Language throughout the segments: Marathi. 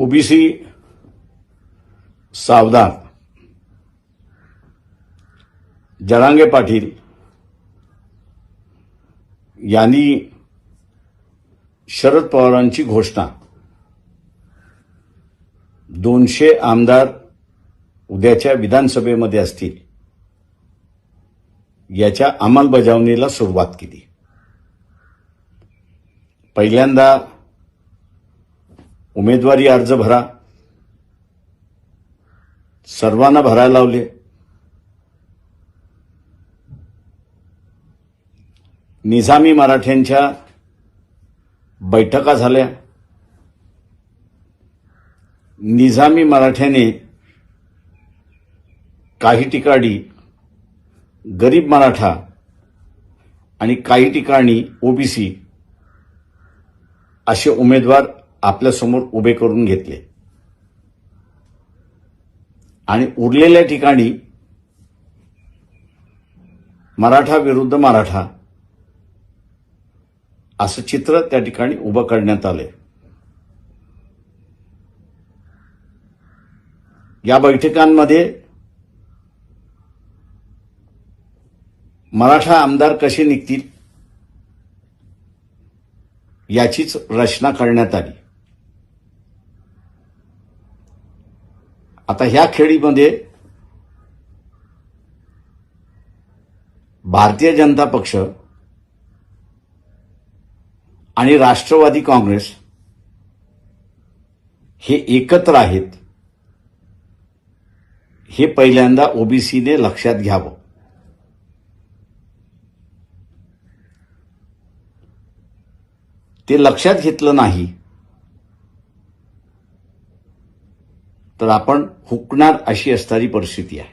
ओबीसी सावधान। जरांगे पाटील यांनी शरद पवारांची घोषणा। दोनशे आमदार उद्याच्या विधानसभेमध्ये असतील। याच्या अंमलबजावणीला सुरुवात केली। पहिल्यांदा उमेदवारी अर्ज भरा. सर्वांना भरायला लावले. निजामी मराठ्यांच्या बैठका झाल्या. निजामी मराठ्याने काही ठिकाणी गरीब मराठा आणि काही ठिकाणी ओबीसी असे उमेदवार आपल्यासमोर उभे करून घेतले. आणि उरलेल्या ठिकाणी मराठा विरुद्ध मराठा असं चित्र त्या ठिकाणी उभं करण्यात आलंय. या बैठकांमध्ये मराठा आमदार कसे निघतील याचीच रचना करण्यात आली. आता ह्या खेळीमध्ये भारतीय जनता पक्ष आणि राष्ट्रवादी काँग्रेस हे एकत्र आहेत हे पहिल्यांदा ओबीसीने लक्षात घ्यावं. ते लक्षात घेतलं नाही तर आपण हुकणार अशी असणारी परिस्थिती आहे.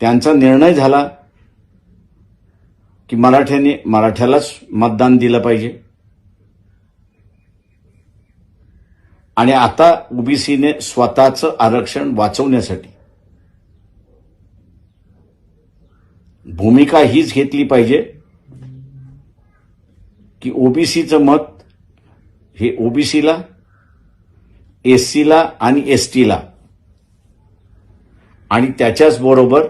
त्यांचा निर्णय झाला की मराठ्याने मराठ्यालाच मतदान दिलं पाहिजे. आणि आता ओबीसीने स्वतःचं आरक्षण वाचवण्यासाठी भूमिका हीच घेतली पाहिजे की ओबीसीचं मत हे ओबीसीला एससीला आणि एस टीला आणि त्याच्याच बरोबर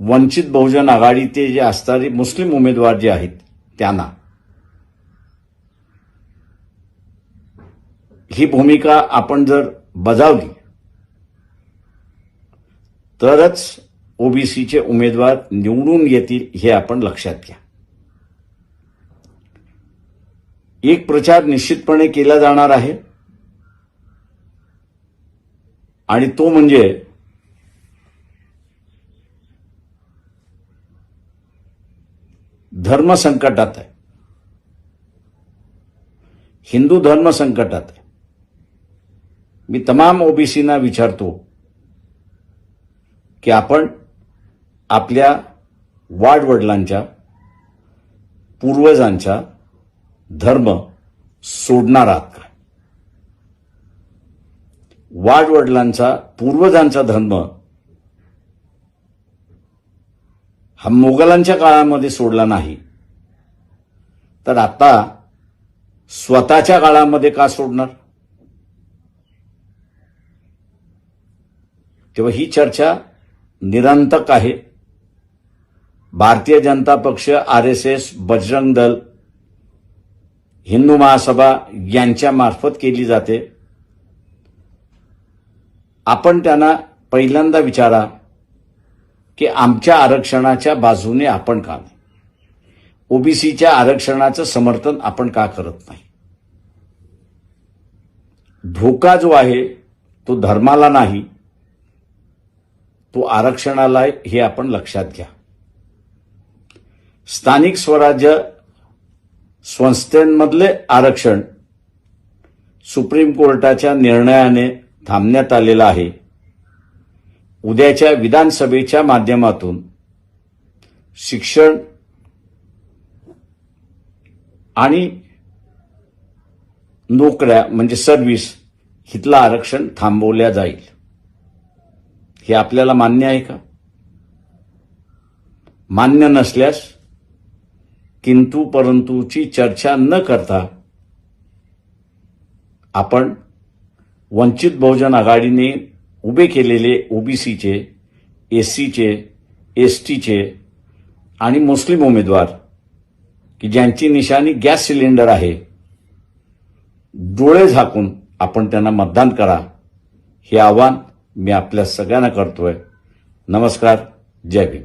वंचित बहुजन आघाडीचे जे असणारे मुस्लिम उमेदवार जे आहेत त्यांना. ही भूमिका आपण जर बजावली तरच ओबीसीचे उमेदवार निवडून येतील हे आपण लक्षात घ्या. एक प्रचार निश्चितपणे केला जाणार आहे. आणि तो म्हणजे धर्म संकटात आहे. हिंदू धर्म संकटात आहे. मी तमाम ओबीसीना विचारतो की आपण आपल्या वाडवडिलांच्या पूर्वजांच्या धर्म सोडणार आहात का? वाडवडिलांचा पूर्वजांचा धर्म हा मोगलांच्या काळामध्ये सोडला नाही. तर आता स्वतःच्या काळामध्ये का सोडणार? तेव्हा ही चर्चा निरंतक आहे. भारतीय जनता पक्ष R S S Bajrang Dal Hindu Mahasabha यांच्या मार्फत केली जाते. आपण त्यांना पहिल्यांदा विचारा की आमच्या आरक्षणाच्या बाजूने आपण का नाही? ओबीसीच्या आरक्षणाचं समर्थन आपण का करत नाही? धोका जो आहे तो धर्माला नाही तो आरक्षणाला हे आपण लक्षात घ्या. स्थानिक स्वराज्य संस्थेमधले आरक्षण सुप्रीम कोर्टाच्या निर्णयाने थांबण्यात आलेलं आहे. उद्याच्या विधानसभेच्या माध्यमातून शिक्षण आणि नोकऱ्या म्हणजे सर्व्हिस हितलं आरक्षण थांबवल्या जाईल. हे आपल्याला मान्य आहे का? मान्य नसल्यास किंतु परंतुची चर्चा न करता आपण वंचित बहुजन आघाडीने उभे केलेले ओबीसीचे एससीचे एस टीचे आणि मुस्लिम उमेदवार की ज्यांची निशाणी गॅस सिलेंडर आहे डोळे झाकून आपण त्यांना मतदान करा हे आव्हान मी आपल्या सगळ्यांना करतोय. नमस्कार जय भीम.